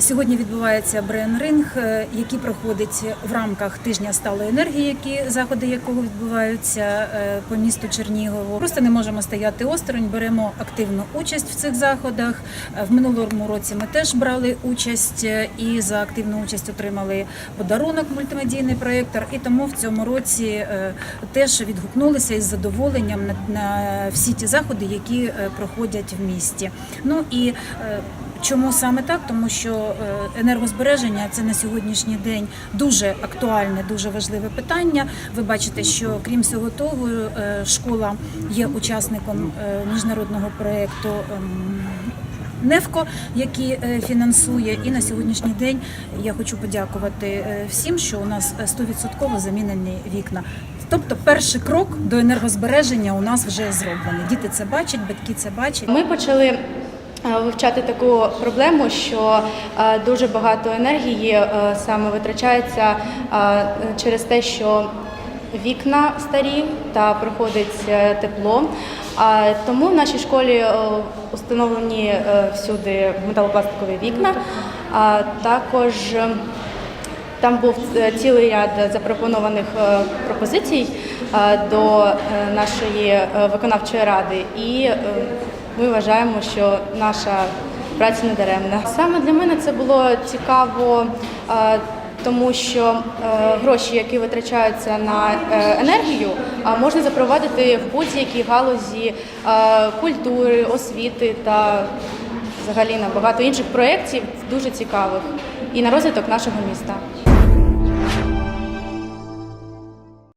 Сьогодні відбувається брейн-ринг, е, який проходить в рамках тижня сталої енергії, які заходи якого відбуваються е, по місту Чернігову. Просто не можемо стояти осторонь, беремо активну участь в цих заходах. Е, В минулому році ми теж брали участь і за активну участь отримали подарунок мультимедійний проєктор. І тому в цьому році теж відгукнулися із задоволенням на, всі ті заходи, які проходять в місті. Ну і Чому саме так? Тому що е, енергозбереження це на сьогоднішній день дуже актуальне, дуже важливе питання. Ви бачите, що крім всього того, е, школа є учасником е, міжнародного проєкту. ем, Невко, який фінансує, і на сьогоднішній день я хочу подякувати всім, що у нас е, 100% замінені вікна. Тобто, перший крок до енергозбереження у нас вже зроблений. Діти це бачать, батьки це бачать. Ми почали вивчати таку проблему, що е, дуже багато енергії е, саме витрачається е, через те, що вікна старі та проходить е, тепло. Тому в нашій школі е, установлені е, всюди металопластикові вікна. Також е, там був е, цілий ряд запропонованих е, пропозицій е, до е, нашої е, виконавчої ради, і е, ми вважаємо, що наша праця не даремна. Саме для мене це було цікаво. е, Тому що е, гроші, які витрачаються на е, енергію, можна запровадити в будь-якій галузі культури, освіти та взагалі на багато інших проєктів дуже цікавих і на розвиток нашого міста.